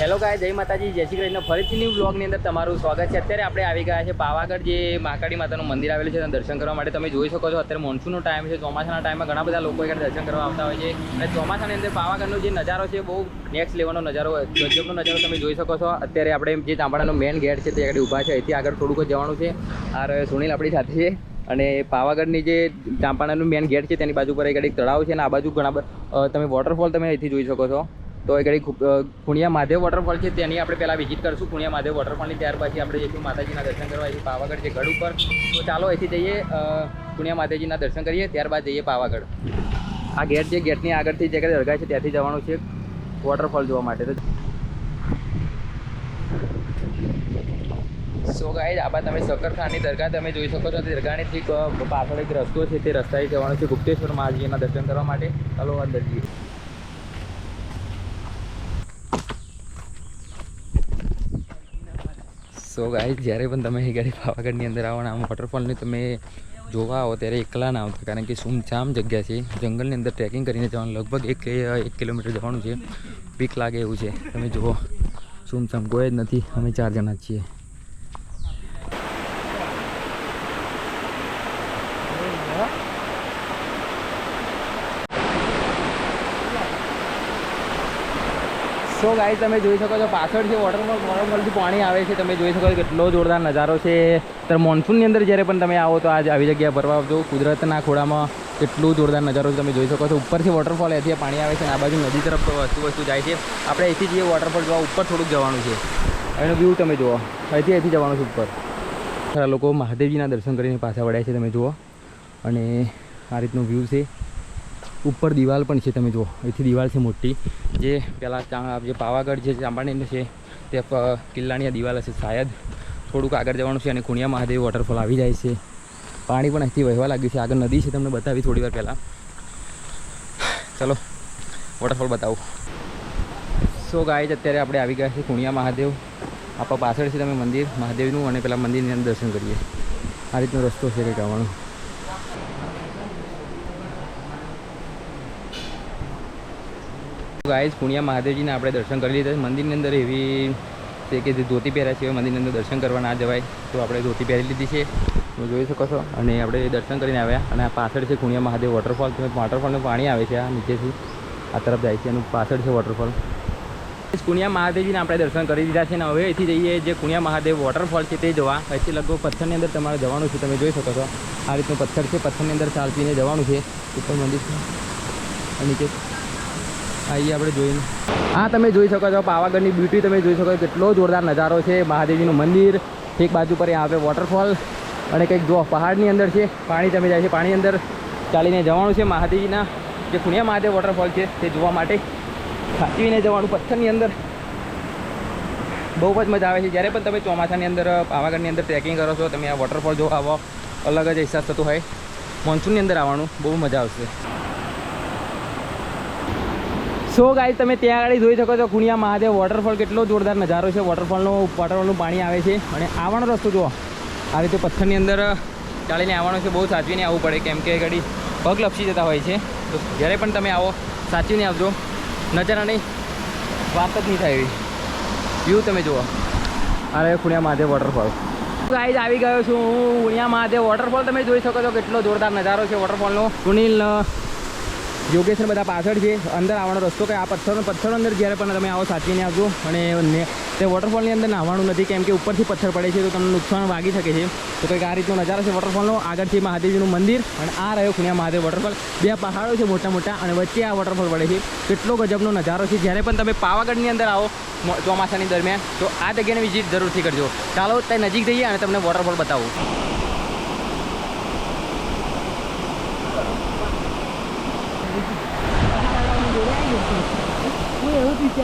Hello ગાય જય માતાજી, જય શ્રી કૃષ્ણ. ફરીથી ન્યૂ બ્લોગની અંદર તમારું સ્વાગત છે. અત્યારે આપણે આવી ગયા છે પાવાગઢ, જે મહાકાળી માતાનું મંદિર આવેલું છે. ત્યાં દર્શન કરવા માટે તમે જોઈ શકો છો, અત્યારે મોન્સૂનનો ટાઈમ છે. ચોમાસાના ટાઈમમાં ઘણા બધા લોકો અહીંયા દર્શન કરવા આવતા હોય છે. અને ચોમાસાની અંદર પાવાગઢનો જે નજારો છે બહુ નેક્સ્ટ લેવલનો નજારો, ગજબનો નજારો તમે જોઈ શકો છો. અત્યારે આપણે જે ચાંપાડાનો મેન ગેટ છે, તે આગળ ઊભા છે. અહીંથી આગળ થોડુંક જવાનું છે. આર સુનિલ આપણી સાથે છે. અને પાવાગઢની જે ચાંપાણાનું મેન ગેટ છે, તેની બાજુ પર એક એક તળાવ છે. અને આ બાજુ ઘણા બધા તમે વોટરફોલ તમે અહીંથી જોઈ શકો છો. તો એ ઘડી ખૂબ માધેવ વોટરફોલ છે તેની આપણે પહેલાં વિઝિટ કરશું ખુણિયા મહાદેવ વોટરફોલની ત્યાર પછી આપણે જઈશું માતાજીના દર્શન કરવા જઈશું પાવાગઢ છે ગઢ ઉપર. તો ચાલો અહીંથી જઈએ અ, ખુણિયા માતાજીના દર્શન કરીએ ત્યારબાદ જઈએ પાવાગઢ. આ ગેટ જે ગેટની આગળથી જે દરગાહ છે ત્યાંથી જવાનું છે વોટરફોલ જોવા માટે. તો સો ગાઈઝ આ બાદ તમે સક્કરખાની દરગાહ તમે જોઈ શકો છો દરગાહની ઠીક પાછળ એક રસ્તો છે તે રસ્તાએ જવાનું છે ગુપ્તેશ્વર મહાજીના દર્શન કરવા માટે. ચાલો અંદર જઈએ. સો ગાઈઝ જ્યારે પણ તમે અહીં ગાડી પાવાગઢની અંદર આવો ને આમ વોટરફોલને તમે જોવા આવો ત્યારે એકલા ના આવતા, કારણ કે સુમસામ જગ્યા છે. જંગલની અંદર ટ્રેકિંગ કરીને જવાનું લગભગ એક એક કિલોમીટર જવાનું છે. પીક લાગે એવું છે. તમે જુઓ સુમસામ કોઈ જ નથી. અમે ચાર જણા છીએ. સો ગાઈઝ તમે જોઈ શકો છો પાછળ છે વોટરફોલ વોટરફોલથી પાણી આવે છે, તમે જોઈ શકો છો કેટલો જોરદાર નજારો છે. ત્યારે મોન્સૂનની અંદર જ્યારે પણ તમે આવો તો આજ આવી જગ્યા ફરવા આવજો. કુદરતના ખોળામાં કેટલું જોરદાર નજારો છે, તમે જોઈ શકો છો. ઉપરથી વોટરફોલ અહીંથી પાણી આવે છે અને આ બાજુ નદી તરફ વસ્તુ વસ્તુ જાય છે. આપણે અહીંથી જઈએ વોટરફોલ જોવા ઉપર થોડુંક જવાનું છે. એનો વ્યૂ તમે જુઓ. અહીંથી અહીંથી જવાનું છે ઉપર. ખરા લોકો મહાદેવજીના દર્શન કરીને પાછા વળ્યા છે, તમે જુઓ. અને આ રીતનું વ્યૂ છે. ઉપર દિવાલ પણ છે તમે જુઓ. અહીંથી દિવાલ છે મોટી. જે પહેલાં જે પાવાગઢ જે ચાંપાનેરનું છે, તે કિલ્લાની દિવાલ હશે શાયદ. થોડુંક આગળ જવાનું છે અને કુણિયા મહાદેવ વોટરફોલ આવી જાય છે. પાણી પણ અહીંથી વહેવા લાગ્યું છે. આગળ નદી છે તમને બતાવી થોડી વાર પહેલાં. ચલો વોટરફોલ બતાવું. સો ગાય અત્યારે આપણે આવી ગયા છે કુણિયા મહાદેવ. આપણા પાછળ છે તમે મંદિર, મહાદેવનું, અને પેલા મંદિરની અંદર દર્શન કરીએ. આ રીતનો રસ્તો છે કંઈક આવવાનો. ગાઈઝ પુણ્યા મહાદેવજીને આપણે દર્શન કરી લીધા. મંદિરની અંદર એવી છે કે જે ધોતી પહેર્યા છે મંદિરની અંદર દર્શન કરવા ના જવાય. તો આપણે ધોતી પહેરી લીધી છે. તમે જોઈ શકો છો. અને આપણે દર્શન કરીને આવ્યા. અને આ પાછળ છે કુણિયા મહાદેવ વોટરફોલ વોટરફોલનું પાણી આવે છે આ નીચેથી. આ તરફ જાય છે. એનું પાછળ છે વોટરફોલ કુણિયા મહાદેવજીને આપણે દર્શન કરી દીધા છે. અને હવે અહીંથી જઈએ જે કુણિયા મહાદેવ વોટરફોલ છે તે જોવા. અહીંથી લગભગ પથ્થરની અંદર તમારે જવાનું છે. તમે જોઈ શકો છો. આ રીતનું પથ્થર છે. પથ્થરની અંદર ચાલતીને જવાનું છે. ઉપર મંદિર નીચે. અહીં આપણે જોઈને. હા, તમે જોઈ શકો છો, પાવાગઢની બ્યુટી તમે જોઈ શકો છો, કેટલો જોરદાર નજારો છે, મહાદેવજીનું મંદિર એક બાજુ પર આવે વોટરફોલ અને કંઈક જો પહાડની અંદર છે, પાણી તમે જાય છે, પાણી અંદર ચાલીને જવાનું છે, મહાદેવજીના, જે ખુણિયા મહાદેવ વોટરફોલ છે, તે જોવા માટે. સાચવીને જવાનું, પથ્થરની અંદર. બહુ જ મજા આવે છે, જ્યારે પણ તમે ચોમાસાની અંદર, પાવાગઢની અંદર ટ્રેકિંગ કરો છો, તમે આ વોટરફોલ જોવા આવો, અલગ જ અહેસાસ થતો હોય. મોન્સૂનની અંદર આવવાનું, બહુ મજા આવશે. સો ગાઈઝ તમે ત્યાં આગળ જોઈ શકો છો કુણિયા મહાદેવ વોટરફોલ કેટલો જોરદાર નજારો છે. વોટરફોલનો વોટરફોલનું પાણી આવે છે અને આવવાનો રસ્તો જુઓ. આ રીતે પથ્થરની અંદર ચાલીને આવવાનો છે. બહુ સાચવીને આવવું પડે કેમ કે ઘડી પગ લપસી જતા હોય છે. તો જ્યારે પણ તમે આવો, સાચવીને આવજો. નજારાની વાત જ નહીં થાય એવી. વ્યૂ તમે જુઓ. અરે કુણિયા મહાદેવ વોટરફોલ ગાઈઝ આવી ગયો છું હું કુણિયા મહાદેવ વોટરફોલ તમે જોઈ શકો છો કેટલો જોરદાર નજારો છે વોટરફોલનો સુનિલ અ, યોગેશ ને બધા પાછળ છે. અંદર આવવાનો રસ્તો કે આ પથ્થરનો પથ્થર અંદર જ્યારે પણ તમે આવો સાચવીને આવજો. અને તે વોટરફોલની અંદર નાહવાનું નથી કેમ કે ઉપરથી પથ્થર પડે છે તો તમને નુકસાન વાગી શકે છે. તો કંઈક આ રીતનો નજારો છે વોટરફોલનો આગળથી મહાદેવજીનું મંદિર અને આ રહ્યો ખુણિયા મહાદેવ વોટરફોલ બે પહાડો છે મોટા મોટા અને વચ્ચે આ વોટરફોલ પડે છે. કેટલો ગજબનો નજારો છે. જ્યારે પણ તમે પાવાગઢની અંદર આવો ચોમાસાની દરમિયાન તો આ જગ્યાને વિઝિટ જરૂરથી કરજો. ચાલો ત્યાં નજીક જઈએ અને તમને વોટરફોલ બતાવું. સો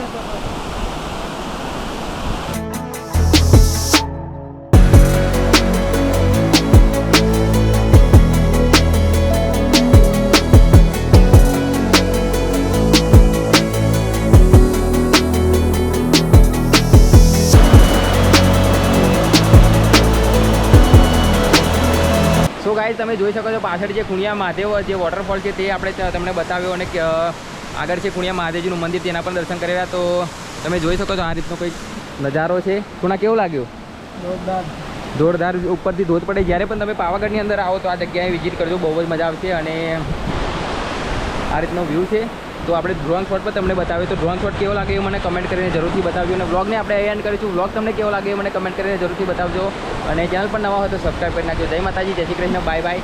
ગાઈઝ તમે જોઈ શકો છો પાછળ જે કુણિયા મહાદેવ, જે વોટરફોલ છે તે આપણે તમને બતાવ્યો અને આગળ છે કુણિયા મહાદેવજીનું મંદિર તેના પણ દર્શન કર્યા તો તમે જોઈ શકો છો આ રીતનો કંઈક નજારો છે. કુણા કેવું લાગ્યું? જોરદાર. જોરદાર ઉપરથી ધોધ પડે. જ્યારે પણ તમે પાવાગઢની અંદર આવો તો આ જગ્યાએ વિઝિટ કરજો. બહુ જ મજા આવશે અને આ રીતનો વ્યૂ છે. તો આપણે ડ્રોન શોટ પર તમને બતાવ્યો તો ડ્રોન શોટ કેવો લાગે એ મને કમેન્ટ કરીને જરૂરથી બતાવજો. અને વ્લોગને આપણે એન્ડ કરીશું. વ્લોગ તમને કેવો લાગે એ મને કમેન્ટ કરીને જરૂરથી બતાવજો. અને ચેનલ પર નવા હોય તો સબસ્ક્રાઈબ કરી નાખજો. જય માતાજી. જય શ્રી કૃષ્ણ. Bye bye